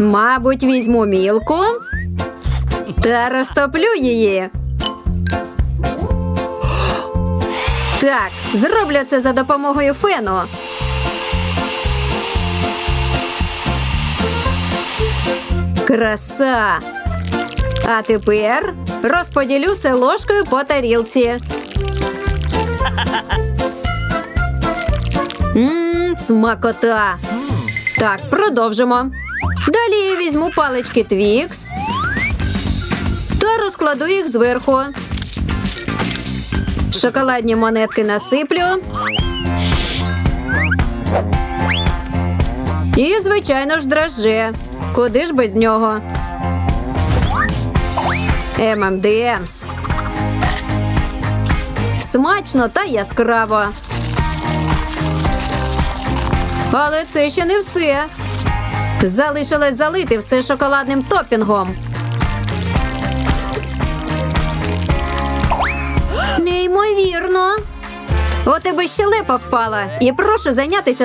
Мабуть, візьму мілку та розтоплю її. Так, зроблю це за допомогою фену. Краса! А тепер розподілю все ложкою по тарілці. Мм, смакота. Так, продовжимо. Далі я візьму палички Твікс та розкладу їх зверху. Шоколадні монетки насиплю. І, звичайно ж, драже. Куди ж без нього? ММДМС. Смачно та яскраво. Але це ще не все. Залишилось залити все шоколадним топінгом. Неймовірно. У тебе щелепа впала. І прошу зайнятися